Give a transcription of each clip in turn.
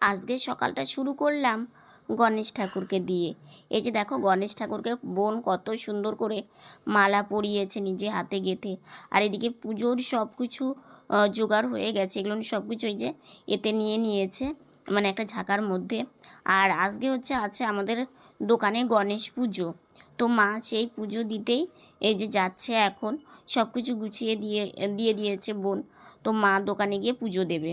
আজকে সকালটা শুরু করলাম গণেশ ঠাকুরকে দিয়ে। এই যে দেখো গণেশ ঠাকুরকে বোন কত সুন্দর করে মালা পরিয়েছে নিজে হাতে গেঁথে। আর এদিকে পুজোর সব কিছু জোগাড় হয়ে গেছে। এগুলো সব কিছু এই যে এতে নিয়ে নিয়েছে মানে একটা ঝাঁকার মধ্যে। আর আজকে হচ্ছে, আছে আমাদের দোকানে গণেশ পুজো। তো মা সেই পুজো দিতেই এই যে যাচ্ছে এখন, সব কিছু গুছিয়ে দিয়ে দিয়ে দিয়েছে বোন। তো মা দোকানে গিয়ে পুজো দেবে।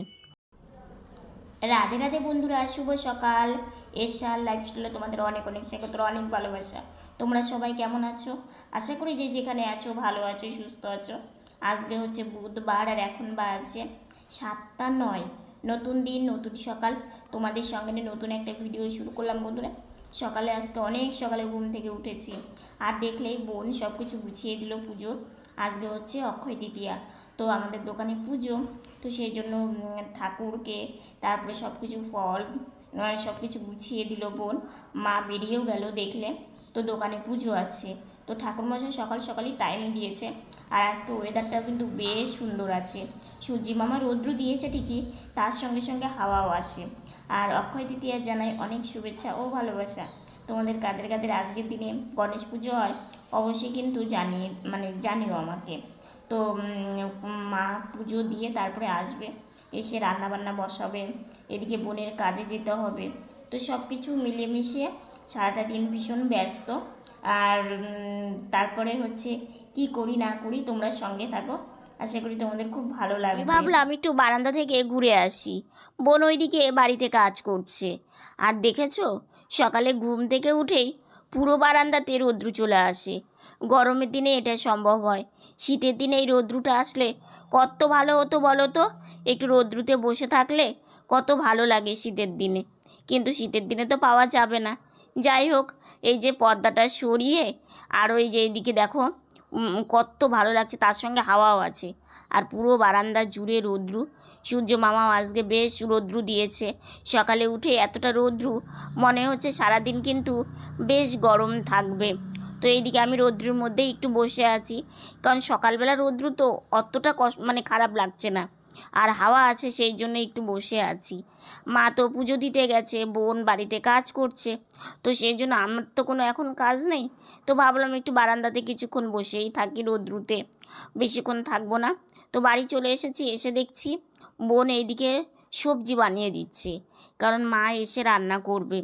রাধে রাধে বন্ধুরা, শুভ সকাল। এসার লাইফস্টাইলে তোমাদের অনেক অনেক সেক্ষেত্রে অনেক ভালোবাসা। তোমরা সবাই কেমন আছো? আশা করি যে যেখানে আছো, ভালো আছো, সুস্থ আছো। আজকে হচ্ছে বুধবার আর এখন বাজে সাতটা নয়। নতুন দিন, নতুন সকাল। তোমাদের সঙ্গে নতুন একটা ভিডিও শুরু করলাম বন্ধুরা। সকালে আজকে অনেক সকালে ঘুম থেকে উঠেছি। আর দেখলেই বোন সব কিছু গুছিয়ে দিল পুজোর। আজকে হচ্ছে অক্ষয় তৃতীয়া। তো আমাদের দোকানে পুজো, তো সেই জন্য ঠাকুরকে তারপরে সব কিছু ফল সব কিছু গুছিয়ে দিল বোন। মা বেরিয়েও গেল দেখলে, তো দোকানে পুজো আছে। তো ঠাকুরমশাই সকাল সকালই টাইম দিয়েছে। আর আজকে ওয়েদারটাও কিন্তু বেশ সুন্দর আছে। সূর্যি মামা রৌদ্র দিয়েছে ঠিকই, তার সঙ্গে সঙ্গে হাওয়াও আছে। আর অক্ষয় তৃতীয়া জানাই অনেক শুভেচ্ছা ও ভালোবাসা। তোমাদের কাদের কাদের আজকের দিনে গণেশ পুজো হয়, অবশ্যই কিন্তু জানিয়ে মানে জানিও আমাকে। তো মা পুজো দিয়ে তারপরে আসবে। এসে রান্না বান্না বসাবে এদিকে বোনের কাজে যেতে হবে। তো সব কিছু মিলেমিশে সারাটা দিন ভীষণ ব্যস্ত। আর তারপরে হচ্ছে কি করি না করি তোমরা সঙ্গে থাকো। আশা করি তোমাদের খুব ভালো লাগবে। ভাবলাম একটু বারান্দা থেকে ঘুরে আসি। বোন ওইদিকে বাড়িতে কাজ করছে। আর দেখেছ সকালে ঘুম থেকে উঠেই পুরো বারান্দাতে রৌদ্র চলে আসে। গরমের দিনে এটা সম্ভব হয়। শীতের দিনে এই রৌদ্রটা আসলে কত ভালো হতো বলো তো? একটু রৌদ্রুতে বসে থাকলে কত ভালো লাগে শীতের দিনে। কিন্তু শীতের দিনে তো পাওয়া যাবে না। যাই হোক, এই যে পর্দাটা সরিয়ে আর ওই যে এইদিকে দেখো কত ভালো লাগছে, তার সঙ্গে হাওয়াও আছে। আর পুরো বারান্দা জুড়ে রৌদ্রু। সূর্য মামাও আজকে বেশ রৌদ্রু দিয়েছে। সকালে উঠে এতটা রৌদ্রু, মনে হচ্ছে সারাদিন কিন্তু বেশ গরম থাকবে। তো এইদিকে আমি রৌদ্রুর মধ্যে একটু বসে আছি। কারণ সকালবেলা রৌদ্র তো অতটা মানে খারাপ লাগছে না। আর হাওয়া আছে সেই জন্য একটু বসে আছি। মা তো পুজো দিতে গেছে, বোন বাড়িতে কাজ করছে। তো সেই জন্য আমার তো কোনো এখন কাজ নেই। তো ভাবলাম একটু বারান্দাতে কিছুক্ষণ বসেই থাকি রৌদ্রুতে। বেশিক্ষণ থাকব না। তো বাড়ি চলে এসেছি, এসে দেখছি বোন এইদিকে সবজি বানিয়ে দিচ্ছে। কারণ মা এসে রান্না করবে।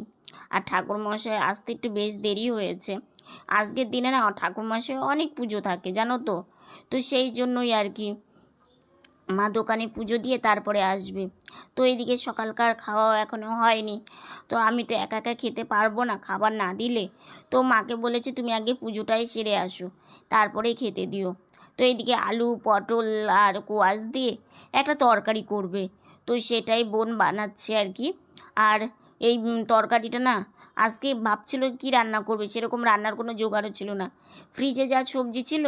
আর ঠাকুর ঠাকুরমশাই আসতে একটু বেশ দেরি হয়েছে। আজকের দিনে না ঠাকুরমশাই অনেক পুজো থাকে, জানো তো? তো সেই জন্যই আর কি মা দোকানে পুজো দিয়ে তারপরে আসবে। তো এইদিকে সকালকার খাওয়া এখনও হয়নি। তো আমি তো একা একা খেতে পারব না, খাবার না দিলে। তো মাকে বলেছে তুমি আগে পুজোটাই সেরে আসো তারপরেই খেতে দিও। তো এইদিকে আলু, পটল আর কোয়াশ দিয়ে একটা তরকারি করবে। তো সেটাই বোন বানাচ্ছে আর কি। আর এই তরকারিটা না আজকে ভাবছিল কি রান্না করবে? সেরকম রান্নার কোনো জোগাড়ও ছিল না। ফ্রিজে যা সবজি ছিল,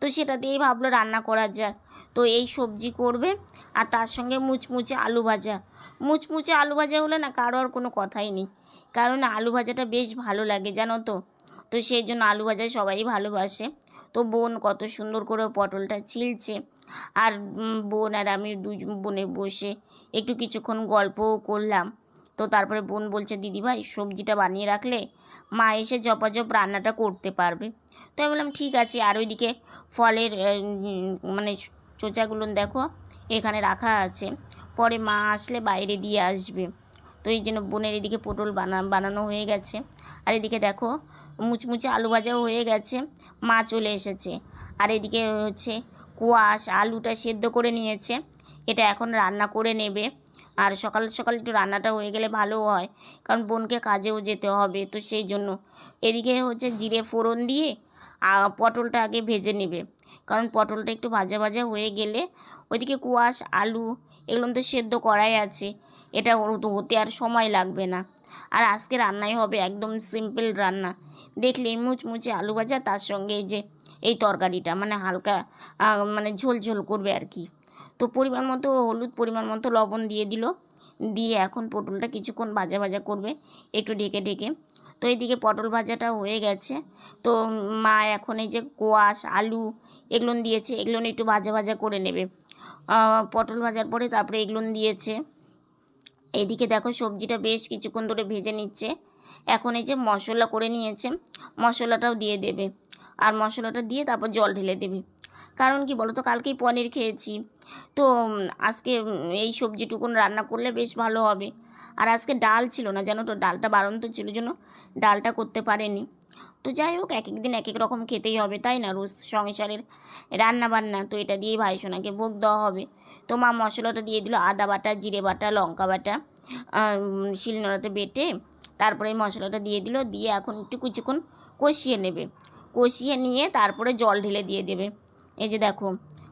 তো সেটা দিয়েই ভাবলো রান্না করা যাক। তো এই সবজি করবে আর তার সঙ্গে মুচমুচে আলু ভাজা। মুচমুচে আলু ভাজা হলে না কারও আর কোনো কথাই নেই। কারণ আলু ভাজাটা বেশ ভালো লাগে, জানো তো? তো সেই জন্য আলু ভাজা সবাই ভালোবাসে। তো বোন কত সুন্দর করে পটলটা ছিলছে। আর বোন আর আমি দুই বোনে বসে একটু কিছুক্ষণ গল্পও করলাম। তো তারপরে বোন বলছে দিদিভাই সবজিটা বানিয়ে রাখলে মা এসে জপাজপ রান্নাটা করতে পারবে। তো আমি বললাম, ঠিক আছে। আর ওইদিকে ফলের মানে চোচাগুলো দেখো, এখানে রাখা আছে। পরে মা আসলে বাইরে দিয়ে আসবে। তো এই জন্য বোনের এদিকে পটল বানা, বানানো হয়ে গেছে। আর এদিকে দেখো, মুচমুচে আলু ভাজাও হয়ে গেছে, মা চলে এসেছে। আর এদিকে হচ্ছে, কোয়াশ আলুটা সেদ্ধ করে নিয়েছে। এটা এখন রান্না করে নেবে। আর সকাল সকাল একটু রান্নাটা হয়ে গেলে ভালো হয়, কারণ বোনকে কাজেও যেতে হবে, তো সেই জন্য। এদিকে হচ্ছে জিরে ফোড়ন দিয়ে পটলটা আগে ভেজে নেবে, কারণ পটলটা একটু ভাজা ভাজা হয়ে গেলে ওইদিকে কুয়াশ, আলু এগুলো তো সেদ্ধ করাই আছে, এটা হতে আর সময় লাগবে না। আর আজকে রান্নাই হবে একদম সিম্পল রান্না দেখলে মুচমুচে আলু ভাজা, তার সঙ্গে এই যে, এই তরকারিটা মানে হালকা মানে ঝোল ঝোল করবে আর কি। তো পরিমাণ মতো হলুদ, পরিমাণ মতো লবণ দিয়ে দিল। দিয়ে এখন পটলটা কিছুক্ষণ ভাজা ভাজা করবে, একটু ঢেকে ঢেকে তো এইদিকে পটল ভাজাটা হয়ে গেছে। তো মা এখন এই যে কোয়াশ, আলু এগুলো দিয়েছে, এগুলো একটু ভাজা ভাজা করে নেবে। পটল ভাজার পরে তারপরে এগুলো দিয়েছে। এদিকে দেখো সবজিটা বেশ কিছুক্ষণ ধরে ভেজে নিচ্ছে। এখন এই যে মশলা করে নিয়েছে, মশলাটাও দিয়ে দেবে। আর মশলাটা দিয়ে তারপর জল ঢেলে দেবে। কারণ কি বলো তো কালকেই পনির খেয়েছি। তো আজকে এই সবজিটুকুন রান্না করলে বেশ ভালো হবে। আর আজকে ডাল ছিল না, জানো তো, ডালটা বারন্ত ছিল জন্য ডালটা করতে পারেনি। তো যাই হোক এক এক দিন এক এক রকম খেতেই হবে, তাই না? রোজ সংসারের রান্না বান্না তো এটা দিয়েই ভাই সোনাকে ভোগ দেওয়া হবে। তো মা মশলাটা দিয়ে দিল আদা বাটা, জিরে বাটা, লঙ্কা বাটা শিলনোড়াতে বেটে, তারপরে মশলাটা দিয়ে দিল, দিয়ে এখন একটু কিছুক্ষণ কষিয়ে নেবে। কষিয়ে নিয়ে তারপরে জল ঢেলে দিয়ে দেবে। এই যে দেখো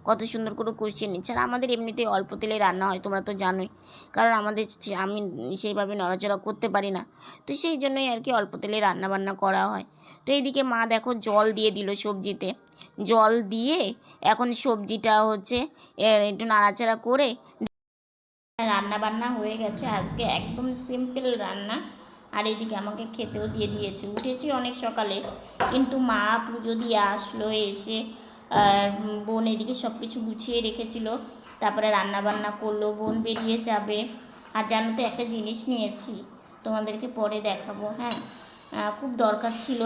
কত সুন্দর করে কষিয়ে নিচ্ছে। আর আমাদের এমনিতেই অল্প তেলে রান্না হয়, তোমরা তো জানোই। কারণ আমাদের আমি সেইভাবে নড়াচড়া করতে পারি না। তো সেই জন্যই আর কি অল্প তেলে রান্না বান্না করা হয়। তো এইদিকে মা দেখো জল দিয়ে দিল সবজিতে। জল দিয়ে এখন সবজিটা হচ্ছে একটু নাড়াচাড়া করে রান্না বান্না হয়ে গেছে। আজকে একদম সিম্পল রান্না। আর এদিকে আমাকে খেতেও দিয়ে দিয়েছে। উঠেছি অনেক সকালে। কিন্তু মা পুজো দিয়ে আসলো এসে আর বোন এদিকে সব কিছু গুছিয়ে রেখেছিল। তারপরে রান্না বান্না করল, বোন বেরিয়ে যাবে। আর জানো তো, একটা জিনিস নিয়েছি, তোমাদেরকে পরে দেখাবো হ্যাঁ? খুব দরকার ছিল।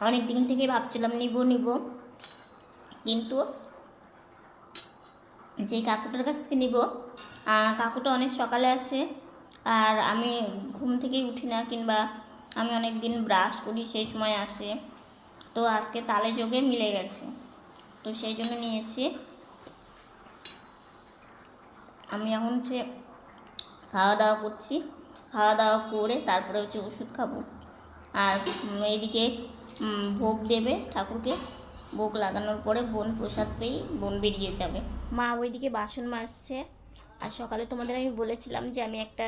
অনেক দিন থেকে ভাবছিলাম নিব নিব। কিন্তু যে কাকুটার কাছ থেকে নিব কাকুটা অনেক সকালে আসে। আর আমি ঘুম থেকেই উঠি না, কিংবা আমি অনেক দিন ব্রাশ করি, সেই সময় আসে। তো আজকে তালে যোগে মিলে গেছে। তো সেই জন্য নিয়েছি। আমি এখন হচ্ছে খাওয়া দাওয়া করছি খাওয়া দাওয়া করে তারপরে হচ্ছে ওষুধ খাব। আর এদিকে ভোগ দেবে ঠাকুরকে। ভোগ লাগানোর পরে বোন প্রসাদ পেয়েই বোন বেরিয়ে যাবে। মা ওইদিকে বাসন মাজছে। আর সকালে তোমাদের আমি বলেছিলাম যে আমি একটা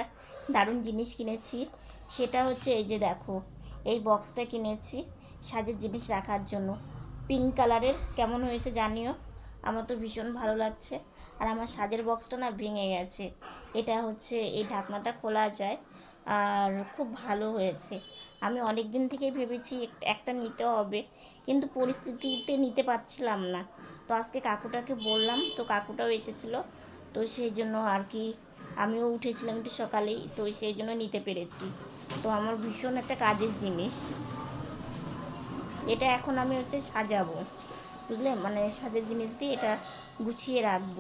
দারুণ জিনিস কিনেছি। সেটা হচ্ছে এই যে দেখো, এই বক্সটা কিনেছি। সাজের জিনিস রাখার জন্য। পিঙ্ক কালারের কেমন হয়েছে জানিও? আমার তো ভীষণ ভালো লাগছে। আর আমার সাজের বক্সটা না ভেঙে গেছে। এটা হচ্ছে, এই ঢাকনাটা খোলা যায়। আর খুব ভালো হয়েছে। আমি অনেক দিন থেকেই ভেবেছি একটা নিতে হবে। কিন্তু পরিস্থিতিতে নিতে পারছিলাম না। তো আজকে কাকুটাকে বললাম, তো কাকুটাও এসেছিল। তো সেই জন্য আর কি, আমিও উঠেছিলাম একটু সকালেই। তো সেই জন্য নিতে পেরেছি। তো আমার ভীষণ একটা কাজের জিনিস। এটা এখন আমি হচ্ছে সাজাবো, বুঝলে? মানে সাজের জিনিস দিয়ে এটা গুছিয়ে রাখব।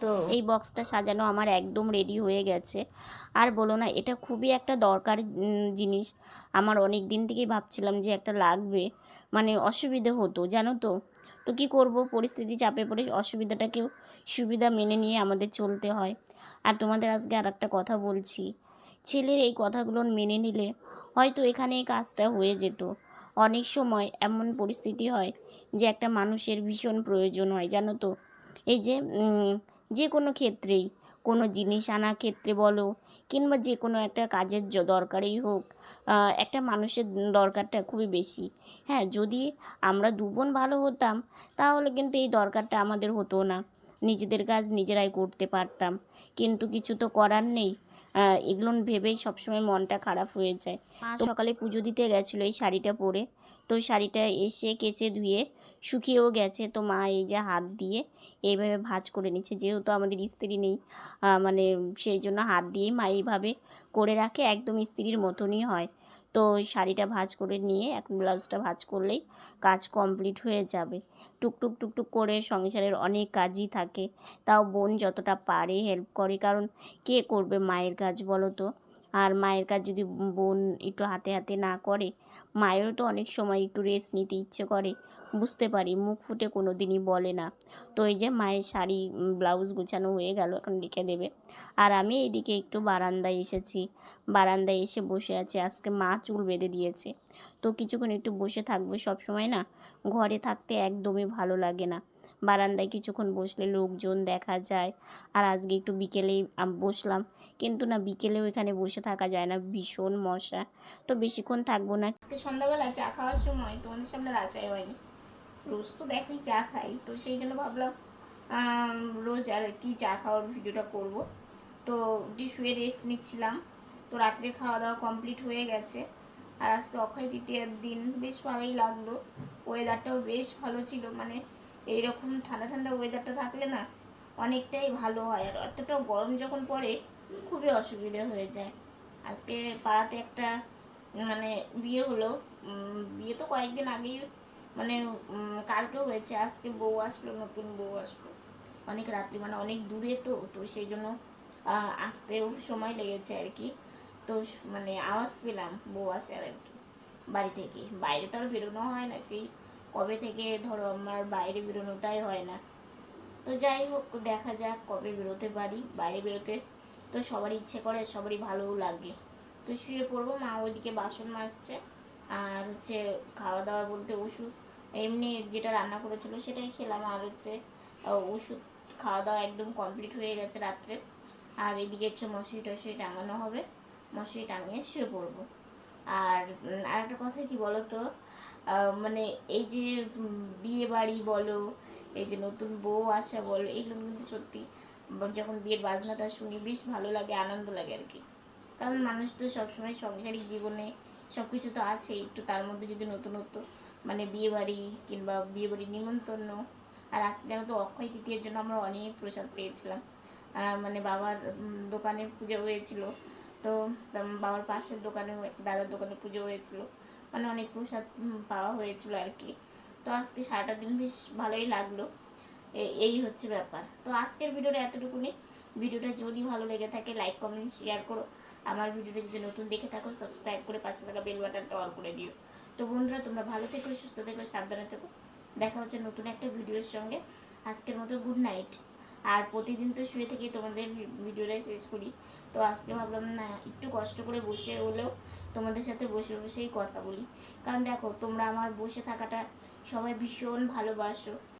তো এই বক্সটা সাজানো আমার একদম রেডি হয়ে গেছে। আর বলো না, এটা খুবই একটা দরকার জিনিস। আমার অনেক দিন থেকেই ভাবছিলাম যে একটা লাগবে। মানে অসুবিধে হতো, জানো তো? তো কী করব? পরিস্থিতি চাপে পড়ে অসুবিধাটাকেও সুবিধা মেনে নিয়ে আমাদের চলতে হয়। আর তোমাদের আজকে আর একটা কথা বলছি। ছেলের এই কথাগুলো মেনে নিলে হয়তো এখানে এই কাজটা হয়ে যেত। অনেক সময় এমন পরিস্থিতি হয় যে একটা মানুষের ভীষণ প্রয়োজন হয়, জানো তো? এই যে যে কোনো ক্ষেত্রেই, কোনো জিনিস আনা ক্ষেত্রে বলো, কিংবা যে কোনো একটা কাজের দরকারেই হোক একটা মানুষের দরকারটা খুবই বেশি। হ্যাঁ যদি আমরা দু বোন ভালো হতাম, তাহলে কিন্তু এই দরকারটা আমাদের হতো না। নিজেদের কাজ নিজেরাই করতে পারতাম। কিন্তু কিছু তো করার নেই। এগুলো ভেবেই সবসময় মনটা খারাপ হয়ে যায়। মা সকালে পুজো দিতে গেছিল এই শাড়িটা পরে। তো শাড়িটা এসে কেচে ধুয়ে শুকিয়েও গেছে। তো মা এই যে হাত দিয়ে এইভাবে ভাঁজ করে নিচ্ছে। যেহেতু আমাদের ইস্ত্রি নেই মানে সেই জন্য হাত দিয়েই মা এইভাবে করে রাখে। একদম ইস্ত্রির মতনই হয়। তো শাড়িটা ভাঁজ করে নিয়ে এখন ব্লাউজটা ভাঁজ করলেই কাজ কমপ্লিট হয়ে যাবে। টুকটুক টুকটুক করে সংসারের অনেক কাজই থাকে। তাও বোন যতটা পারে হেল্প করে, কারণ কে করবে মায়ের কাজ বলো তো? আর মায়ের কাজ যদি বোন একটু হাতে হাতে না করে, মায়েরও তো অনেক সময় একটু রেস্ট নিতে ইচ্ছে করে। বুঝতে পারি, মুখ ফুটে কোনো দিনই বলে না। তো এই যে মায়ের শাড়ি ব্লাউজ গোছানো হয়ে গেল, এখন রেখে দেবে। আর আমি এইদিকে একটু বারান্দায় এসেছি। বারান্দায় এসে বসে আছি। আজকে মা চুল বেঁধে দিয়েছে। তো কিছুক্ষণ একটু বসে থাকব সব সময় না? ঘরে থাকতে একদমই ভালো লাগে না। বারান্দায় কিছুক্ষণ বসলে লোকজন দেখা যায়। আর আজকে একটু বিকেলেই বসলাম। কিন্তু না বিকেলেও এখানে বসে থাকা যায় না, ভীষণ মশা। তো বেশিক্ষণ থাকব না। আজকে সন্ধ্যাবেলা চা খাওয়ার সময় তোমাদের সামনে রাজাই হয়নি। রোজ তো দেখোই চা খাই, তো সেই জন্য ভাবলাম রোজ আর কি চা খাওয়ার ভিডিওটা করব। তো উঠে শুয়ে রেস্ট নিচ্ছিলাম, তো রাত্রে খাওয়া দাওয়া কমপ্লিট হয়ে গেছে। আর আজকে অক্ষয় তৃতীয়ার দিন, বেশ ভালোই লাগল। ওয়েদারটাও বেশ ভালো ছিল মানে এইরকম ঠান্ডা ঠান্ডা ওয়েদারটা থাকলে না অনেকটাই ভালো হয়। আর অতটাও গরম যখন পড়ে খুবই অসুবিধে হয়ে যায়। আজকে পাড়াতে একটা মানে বিয়ে হলো। বিয়ে তো কয়েকদিন আগেই মানে কালকেও হয়েছে। আজকে বউ আসলো, নতুন বউ আসলো। অনেক রাত্রি মানে অনেক দূরে তো তো সেই জন্য আসতেও সময় লেগেছে আর কি। তো মানে আওয়াজ পেলাম বউ আসার আর কি, বাড়ি থেকে। বাইরে তো আর বেরোনো হয় না সেই। কবে থেকে ধরো আমার বাইরে বেরোনোটাই হয় না। তো যাই হোক, দেখা যাক কবে বেরোতে পারি। বাইরে বেরোতে তো সবারই ইচ্ছে করে, সবারই ভালোও লাগে। তো শুয়ে পড়ব, মা ওইদিকে বাসন মাজছে, আর হচ্ছে খাওয়া দাওয়া বলতে ওষুধ। এমনি যেটা রান্না করেছিল সেটাই খেলাম, আর হচ্ছে ওষুধ খাওয়া দাওয়া একদম কমপ্লিট হয়ে গেছে রাত্রে। আর এদিকে হচ্ছে মশারি টশারি টাঙানো হবে, মশারি টাঙিয়ে শুয়ে পড়ব। আর আর একটা কথা কি বলতো? মানে এই যে বিয়ে বাড়ি বলো, এই যে নতুন বউ আসা বলো, এগুলো কিন্তু সত্যি যখন বিয়ের বাজনাটা শুনি, বেশ ভালো লাগে, আনন্দ লাগে আর কি। কারণ মানুষ তো সবসময় সংসারিক জীবনে সব কিছু তো আছে একটু তার মধ্যে যদি নতুনত্ব মানে বিয়ে বাড়ি কিংবা বিয়ে বাড়ির নিমন্ত্রণ আর আজকে যেন তো অক্ষয় তৃতীয়ের জন্য আমরা অনেক প্রসাদ পেয়েছিলাম। মানে বাবার দোকানে পুজো হয়েছিল। তো বাবার পাশের দোকানে, দাদার দোকানে পুজো হয়েছিল। মানে অনেক প্রসাদ পাওয়া হয়েছিল আর কি। তো আজকে সারাটা দিন বেশ ভালোই লাগল। এই হচ্ছে ব্যাপার। তো আজকের ভিডিওটা এতটুকুনি। ভিডিওটা যদি ভালো লেগে থাকে লাইক কমেন্ট শেয়ার করো। আমার ভিডিওটা যদি নতুন দেখে থাকো সাবস্ক্রাইব করে পাশে থাকা বেল বাটনটা অল করে দিও। তো বন্ধুরা, তোমরা ভালো থেকো, সুস্থ থেকো, সাবধানে থেকো। দেখা হচ্ছে নতুন একটা ভিডিওর সঙ্গে। আজকের মতো গুড নাইট আর প্রতিদিন তো শুয়ে থেকে তোমাদের ভিডিওটা শেষ করি। তো আজকে ভাবলাম, না, একটু কষ্ট করে বসে হলেও তোমাদের সাথে বসে বসেই কথা বলি। কারণ দেখো, তোমরা আমার বসে থাকাটা সবাই ভীষণ ভালোবাসো।